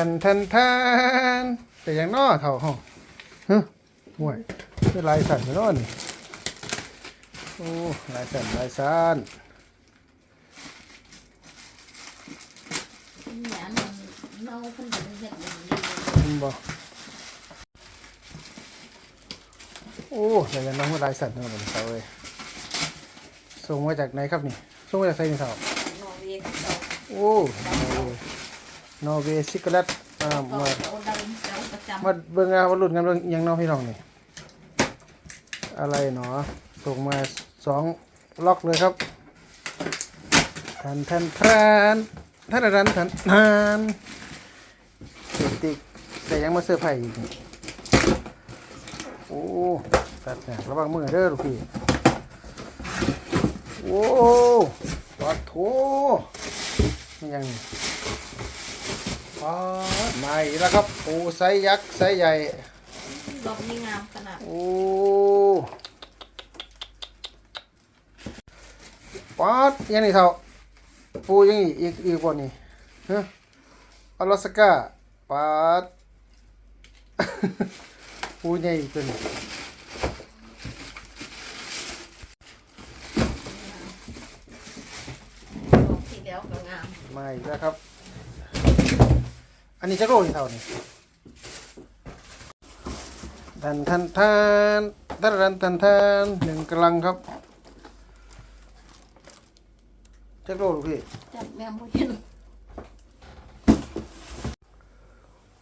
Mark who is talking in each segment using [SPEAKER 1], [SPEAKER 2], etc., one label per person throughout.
[SPEAKER 1] ทันทันทันแต่ยังนอเท่าห้องฮะห่วยเป็นลายสั่นไปนอนนี่โอ้ลายสั่นลายสั่น
[SPEAKER 2] nhà mình nâu phân định dịch mình đi
[SPEAKER 1] มันบอกโอ้แต่ยังน้องเป็นลายสั่นเท่านั้นเท่าเลยส่งมาจากไหนครับนี่ส่งมาจากไซนี่เท่า
[SPEAKER 2] ngồi về cái đầu
[SPEAKER 1] โอ้ นอร์เวย์ซิกเลตอ่ามา
[SPEAKER 2] đầu đầu đâu đâu cả trăm
[SPEAKER 1] มาเบิ่งเอาว่ารุ่นกันเบิ่งอิหยังน้องพี่น้องนี่อะไรเนาะส่งมาสองล็อกเลยครับทันทันทันทันทันทันทันเสติกแต่ยังมาเสื้อร์ไผ่อีกนี่โอ้ตัดแหนกระวังมือเด้อลูกพี่โอ้ปอดโถมันยังนี่ปอด มาอีกแล้วครับปูไซส์ยักษ์ไซส์ใหญ่
[SPEAKER 2] bông như ngam khả năng
[SPEAKER 1] โอ้ป๊อดยังนี่เท่าปูยังอีกอีกอีกกว่านี่ฮะอลาสก้าป๊อดปูใหญ่อีกตัวนี้
[SPEAKER 2] bông thì đéo cả ngam
[SPEAKER 1] มาอีกแล้วครับ อันนี้จะโรนี่เท่านี่ทันทันทันทันทันทันทันหนึ่งกำลังครับจะโรลูกพี่
[SPEAKER 2] chặt mèo mũi chân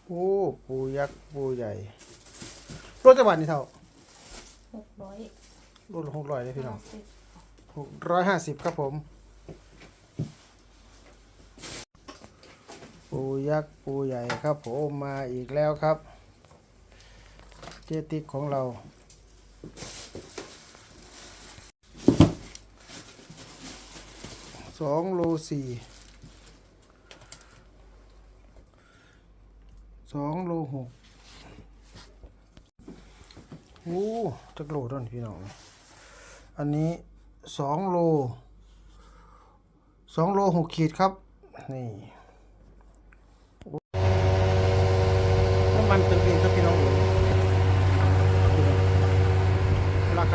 [SPEAKER 1] โอ้ปูยักษ์ปูใหญ่รถจังหวัดนี่เท่า
[SPEAKER 2] một đói
[SPEAKER 1] รถหกร้อยเลยพี่น้อง
[SPEAKER 2] ห้าสิบ
[SPEAKER 1] หกร้อยห้าสิบครับผม ปูยักษ์ปูใหญ่ครับผมมาอีกแล้วครับ เจติกของเรา สองโลสี่สองโลหกโอ้จักโลด้วยพี่น้อง อันนี้สองโลสองโลหกขีดครับ นี่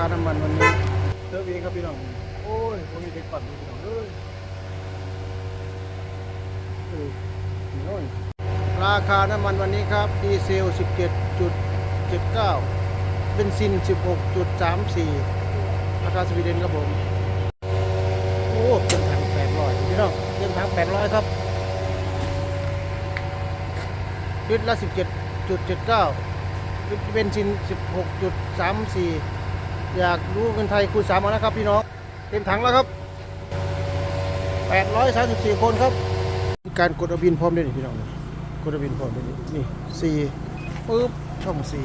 [SPEAKER 1] าน้ำมันวันนี้เติมเองครับพี่น้อง โอ้ยวันนี้เด็กปั่นพี่น้องเอ้ยน้อยราคาน้ำมันวันนี้ครับ ดีเซล 17.79เป็นซิน 16.34 ราคาสวีเดนครับผม โอ้เป็นทาง800พี่น้องเป็นทาง800 ครับลิตรละ 17.79เป็นซิน 16.34 อยากรู้เงินไทยคูณสามเอานะครับพี่น้องเต็มถังแล้วครับแปดร้อยสามสิบสี่คนครับการกดอบินพร้อมด้วยนี่พี่น้องกดอบินพร้อมด้วยนี่นี่สี่ปึ๊บช่องสี่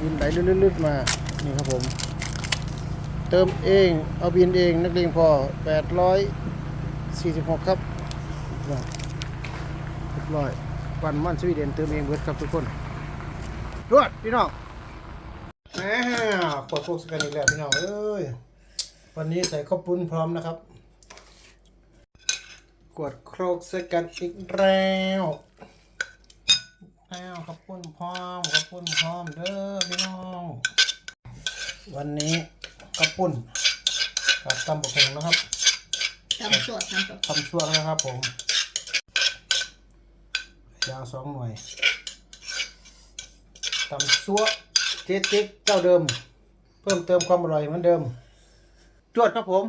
[SPEAKER 1] บินไหลลื่นๆมานี่ครับผม เติมเองเอาบินเองนักเลงพอ 846 ครับเรียบร้อยปันมันสวีเดนเติมเองเบิดครับทุกคนรวดพี่น้อง แหมปวดพวกสกันอีกแล้วพี่น้องเอ้ยวันนี้ใส่ข้าวปุ้นพร้อมนะครับ กวดโครกสกันอีกแล้วแล้วข้าวปุ้นพร้อมข้าวปุ้นพร้อมเด้อพี่น้อง วันนี้ข้าวปุ้นกับตำบักหุ่งนะครับ
[SPEAKER 2] trăm suốt trăm suốt
[SPEAKER 1] ทำช่วงนะครับผม ยาวสองหน่วยตำซัว เจ๊ติ๊กเจ้าเดิม เพิ่มเติมความอร่อยเหมือนเดิม จวดครับผม